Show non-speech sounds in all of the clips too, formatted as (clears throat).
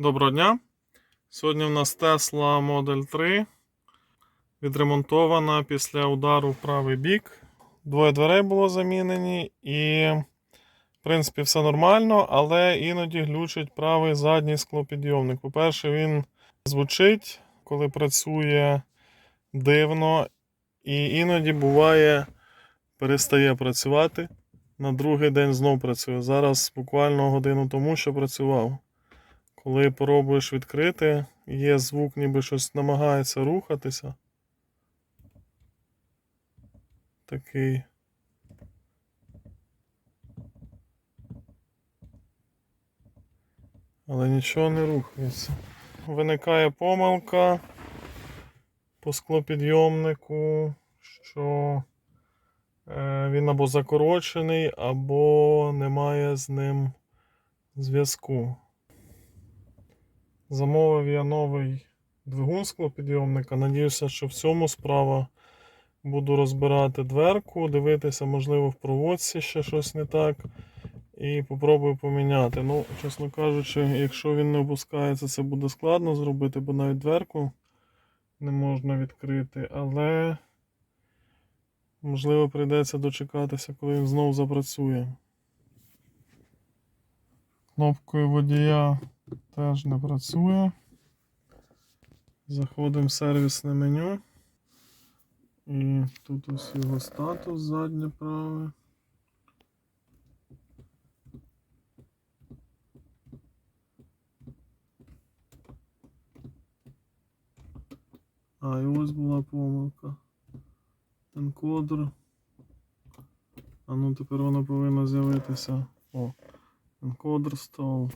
Доброго дня. Сьогодні в нас Tesla Model 3 відремонтована після удару в правий бік. Двоє дверей було замінені і, в принципі, все нормально, але іноді глючить правий задній склопідйомник. По-перше, він звучить, коли працює дивно, і іноді буває перестає працювати. На другий день знов працює. Зараз буквально годину тому, що працював. Коли пробуєш відкрити, є звук, ніби щось намагається рухатися. Такий. Але нічого не рухається. Виникає помилка по склопідйомнику, що е, він або закорочений, або немає з ним зв'язку. Замовив я новий двигун склопідйомника. Надіюся, що в цьому справа буду розбирати дверку, дивитися, можливо, в проводці ще щось не так. І попробую поміняти. Ну, чесно кажучи, якщо він не опускається, це буде складно зробити, бо навіть дверку не можна відкрити. Але можливо прийдеться дочекатися, коли він знову запрацює. Кнопкою водія теж не працює. Заходимо в сервісне меню. І тут ось його статус заднє праве. А, і ось була помилка. Енкодер. А ну тепер воно повинно з'явитися. О, енкодер став.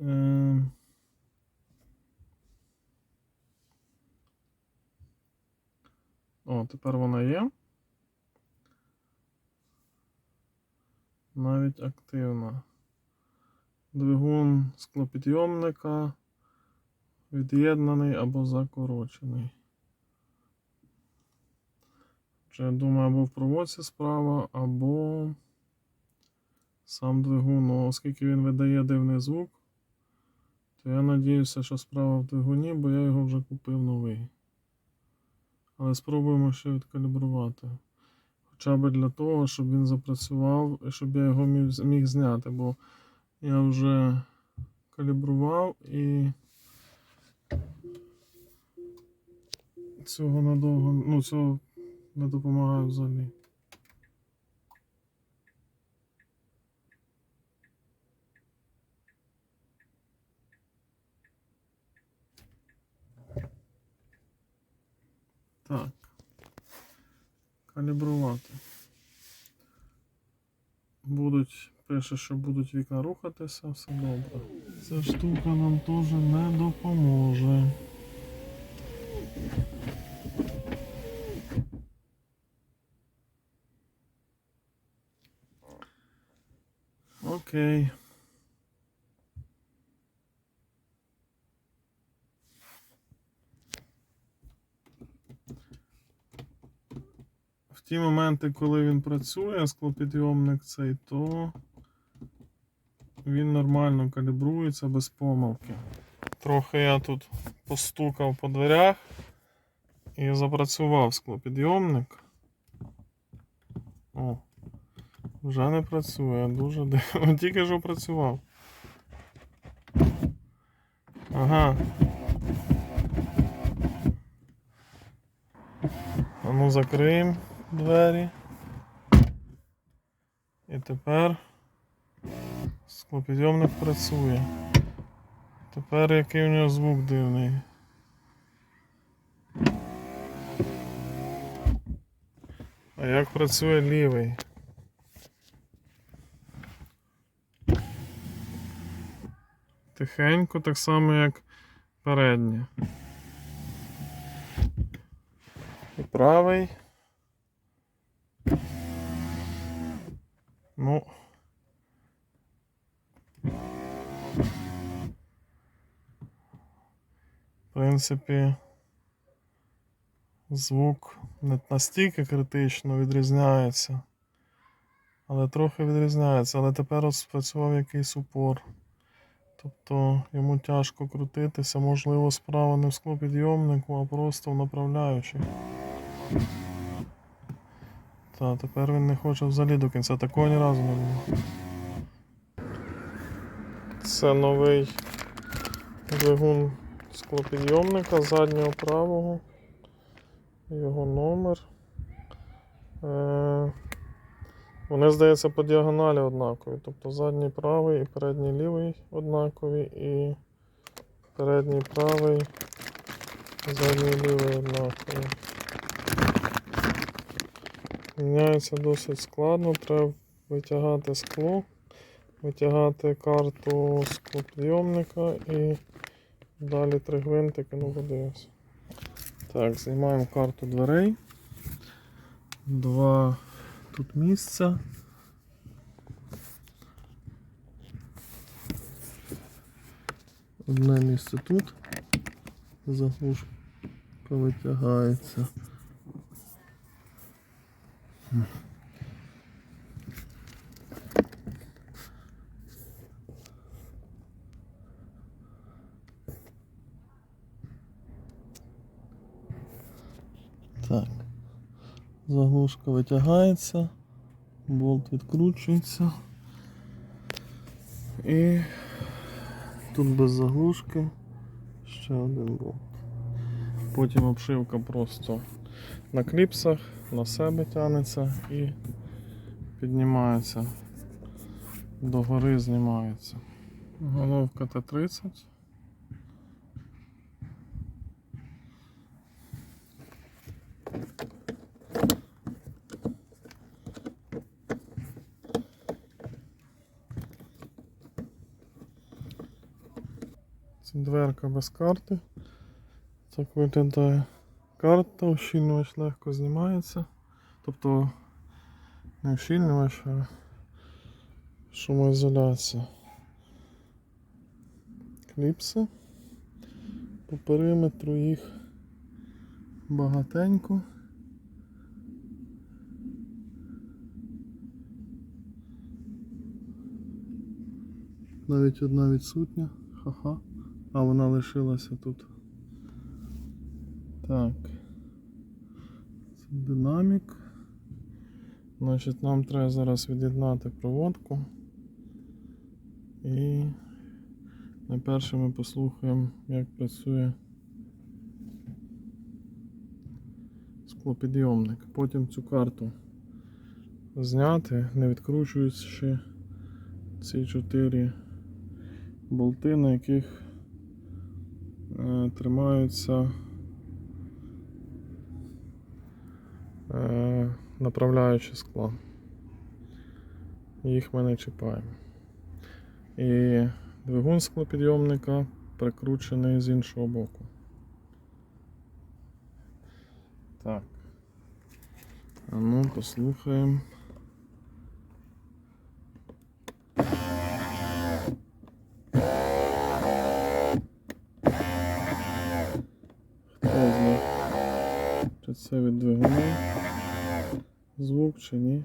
Ем. О, тепер вона є. Навіть активна. Двигун склопідйомника від'єднаний або закорочений. Чи я думаю, або в проводці справа, або сам двигун. Оскільки він видає дивний звук, то я надіюся, що справа в двигуні, бо я його вже купив новий. Але спробуємо ще відкалібрувати. Хоча б для того, щоб він запрацював і щоб я його міг, зняти, бо я вже калібрував і цього надовго, ну цього не допомагає взагалі. Так. Калібрувати. Будуть, пише, що будуть вікна рухатися, все добре. Ця штука нам теж не допоможе. Окей. Ті моменти, коли він працює, склопідйомник цей, то він нормально калібрується без помилки. Трохи я тут постукав по дверях і запрацював склопідйомник. О, вже не працює, дуже (laughs) дивно. Тільки що працював. Ага. А ну закриємо двері. І тепер склопідйомник працює. Тепер який у нього звук дивний. А як працює лівий? Тихенько, так само, як переднє. І правий. Ну. В принципі, звук не настільки критично відрізняється. Але трохи відрізняється. Але тепер спрацював якийсь упор. Тобто йому тяжко крутитися, можливо, справа не в склопідйомнику, а просто в направляючій. Та, тепер він не хоче взагалі до кінця. Такого ні разу не було. Це новий двигун склопідйомника заднього правого. Його номер. Е, вони, здається, по діагоналі однакові. Тобто задній правий і передній лівий однакові, і передній правий, задній лівий однакові. Міняється досить складно, треба витягати скло, витягати карту склопідйомника і далі три гвинтики, ну подивимося. Так, знімаємо карту дверей. Два тут місця. Одне місце тут. Заглушка витягається. Так. Заглушка витягається, болт відкручується. І тут без заглушки ще один болт. Потім обшивка просто на кліпсах, на себе тягнеться і піднімається. Догори знімається. Головка Т-30. Це дверка без карти. Так виглядає карта, ущільнювач легко знімається. Тобто не ущільнювач, а шумоізоляція. Кліпси. По периметру їх багатенько. Навіть одна відсутня. Ха-ха. А вона лишилася тут. Так. Це динамік. Значить, нам треба зараз від'єднати проводку. І найперше ми послухаємо, як працює склопідйомник. Потім цю карту зняти, не відкручуючи ці чотири болти, на яких е, тримаються направляючі скла. Їх ми не чіпаємо. І двигун склопідйомника прикручений з іншого боку. Так. А ну, послухаємо. Хто це від двигуна звук чи ні?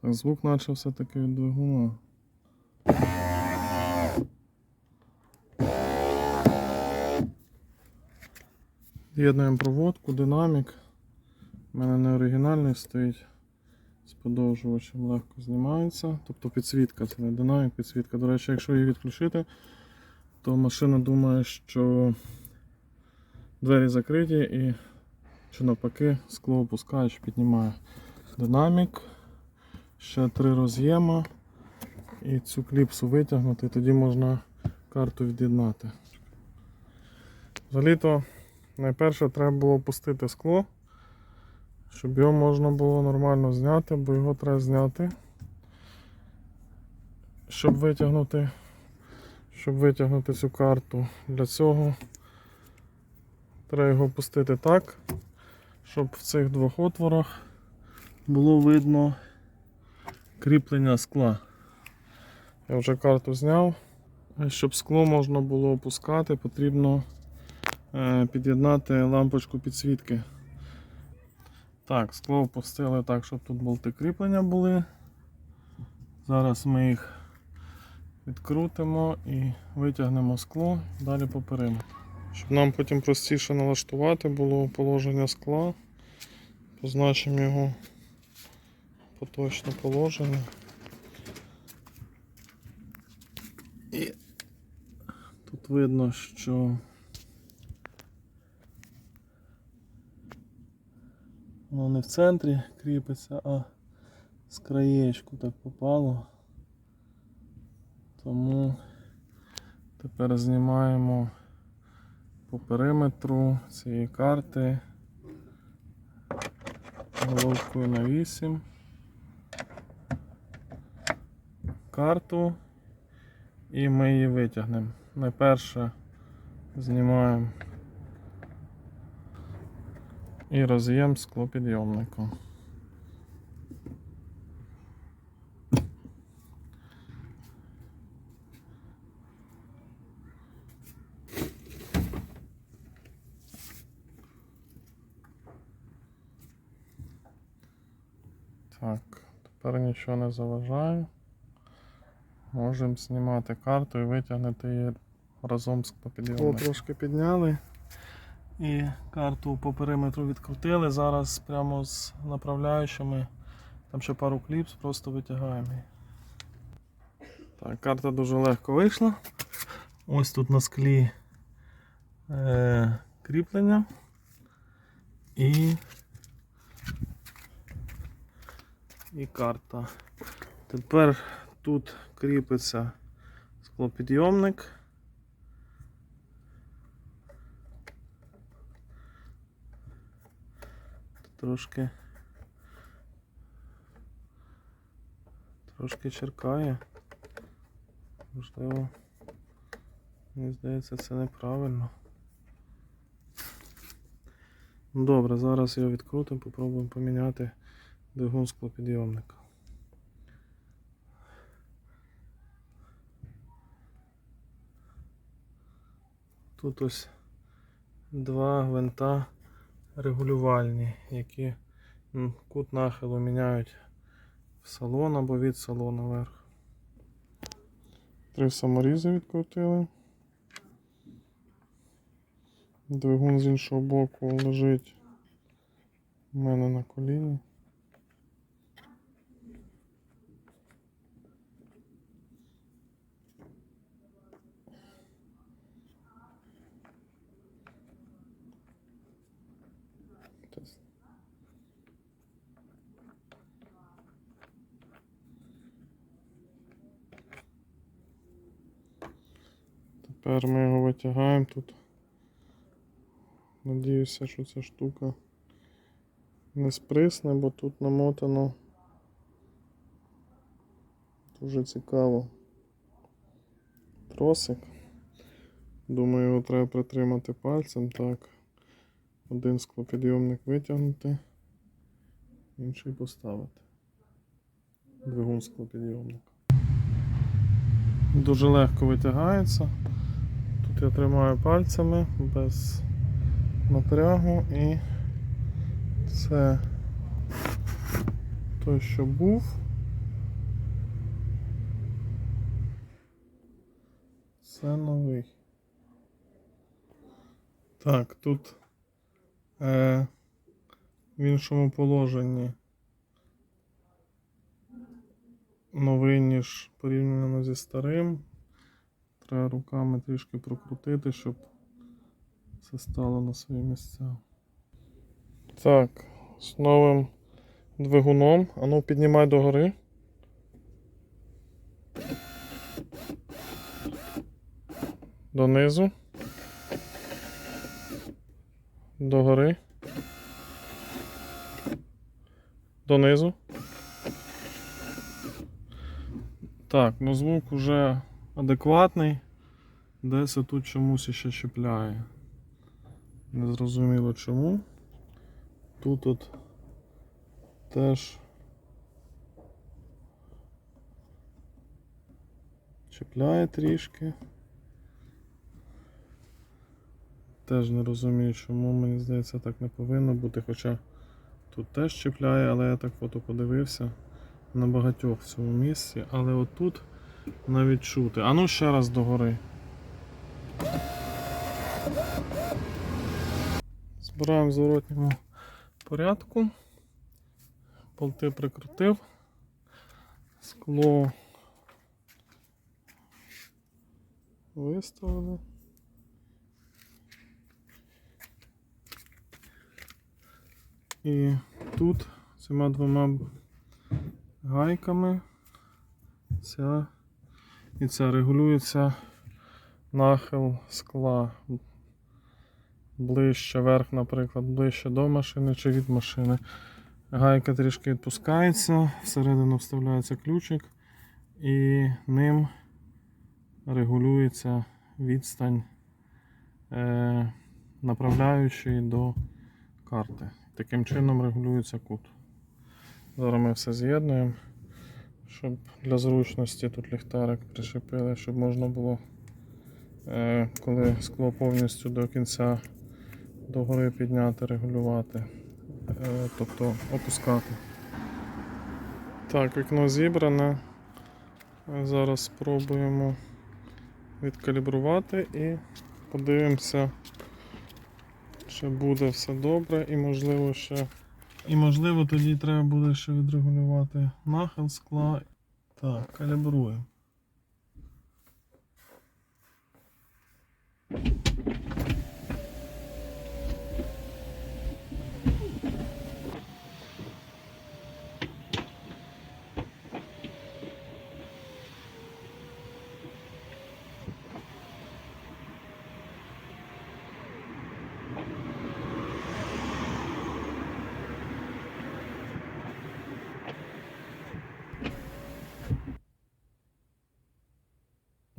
Так, звук наче все-таки від двигуна. Єднуємо проводку, динамік. У мене не оригінальний стоїть з подовжувачем, легко знімається. Тобто підсвітка, це не динамік, підсвітка. До речі, якщо її відключити, то машина думає, що двері закриті і чи навпаки скло опускаєш, піднімає динамік, ще три роз'єма і цю кліпсу витягнути, тоді можна карту від'єднати. Взагалі-то найперше треба було опустити скло, щоб його можна було нормально зняти, бо його треба зняти, щоб витягнути, щоб витягнути цю карту. Для цього треба його опустити так, щоб в цих двох отворах було видно кріплення скла. Я вже карту зняв. Щоб скло можна було опускати, потрібно е, під'єднати лампочку підсвітки. Так, скло опустили так, щоб тут болти кріплення були. Зараз ми їх відкрутимо і витягнемо скло далі по периметру. Щоб нам потім простіше налаштувати було положення скла, позначимо його поточне положення. І тут видно, що воно не в центрі кріпиться, а з краєчку так попало. Тому тепер знімаємо по периметру цієї карти головкою на 8 карту і ми її витягнемо. Найперше знімаємо і роз'єм склопідйомника. Так, тепер нічого не заважає. Можемо знімати карту і витягнути її разом з попідйомником. Трошки підняли і карту по периметру відкрутили. Зараз прямо з направляючими, там ще пару кліпс, просто витягаємо її. Так, карта дуже легко вийшла. Ось тут на склі е, кріплення і і карта. Тепер тут кріпиться склопідйомник. Трошки трошки черкає. Можливо, мені здається, це неправильно. Добре, зараз його відкрутимо, попробуємо поміняти двигун склопідйомника. Тут ось два гвинта регулювальні, які кут нахилу міняють в салон або від салону вверх. Три саморізи відкрутили. Двигун з іншого боку лежить у мене на коліні. Тепер ми його витягаємо тут. Надіюся, що ця штука не сприсне, бо тут намотано дуже цікаво. Тросик. Думаю, його треба притримати пальцем так. Один склопідйомник витягнути, інший поставити. Двигун склопідйомника. Дуже легко витягається. Я тримаю пальцями без напрягу і це той, що був. Це новий. Так, тут е, в іншому положенні новий, ніж порівняно зі старим. Треба руками трішки прокрутити, щоб все стало на свої місця. Так, з новим двигуном. Ану, піднімай догори. Донизу. Догори. Донизу. Так, ну звук уже адекватний. Десь тут чомусь ще чіпляє. Незрозуміло чому. Тут от теж чіпляє трішки. Теж не розумію, чому мені здається так не повинно бути, хоча тут теж чіпляє, але я так фото подивився. на багатьох в цьому місці, але отут навіть чути. А ну ще раз догори. Збираємо в зворотньому порядку. Болти прикрутив. Скло виставили. І тут цими двома гайками ця і це регулюється нахил скла ближче верх, наприклад, ближче до машини чи від машини. Гайка трішки відпускається, всередину вставляється ключик і ним регулюється відстань е, направляючої до карти. Таким чином регулюється кут. Зараз ми все з'єднуємо, щоб для зручності тут ліхтарик прищепили, щоб можна було, е, коли скло повністю до кінця догори підняти, регулювати, е, тобто опускати. Так, вікно зібране. Зараз спробуємо відкалібрувати і подивимося, чи буде все добре і можливо ще. І можливо тоді треба буде ще відрегулювати нахил скла. Так, калібруємо.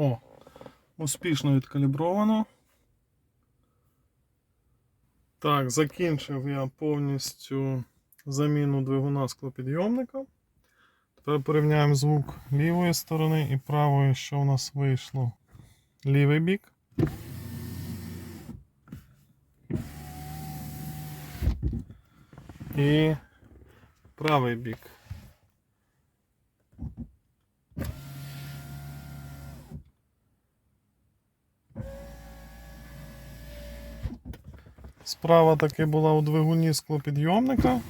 О, успішно відкалібровано. Так, закінчив я повністю заміну двигуна склопідйомника. Тепер порівняємо звук лівої сторони і правої, що у нас вийшло. Лівий бік. І правий бік. Справа таки була у двигуні склопідйомника.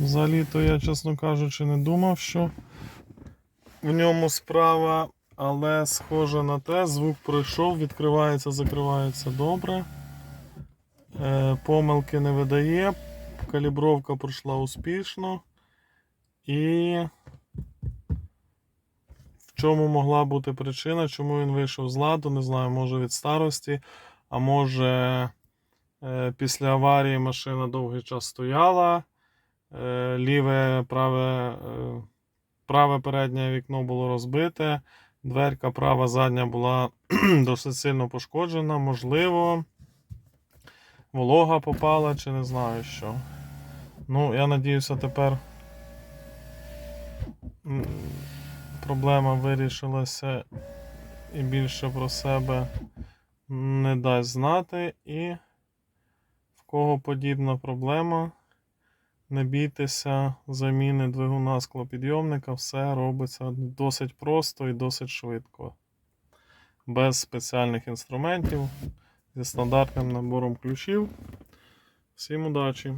Взагалі-то я, чесно кажучи, не думав, що в ньому справа, але схоже на те, звук пройшов, відкривається, закривається добре. Е, помилки не видає, калібровка пройшла успішно. І в чому могла бути причина, чому він вийшов з ладу, не знаю, може від старості, а може. Е, Після аварії машина довгий час стояла. Е, Ліве праве, е, праве переднє вікно було розбите. Дверка права задня була (clears throat) досить сильно пошкоджена. Можливо, волога попала чи не знаю що. Ну, я надіюся, тепер проблема вирішилася і більше про себе не дасть знати. І кого подібна проблема, не бійтеся заміни двигуна склопідйомника, все робиться досить просто і досить швидко. Без спеціальних інструментів, зі стандартним набором ключів. Всім удачі!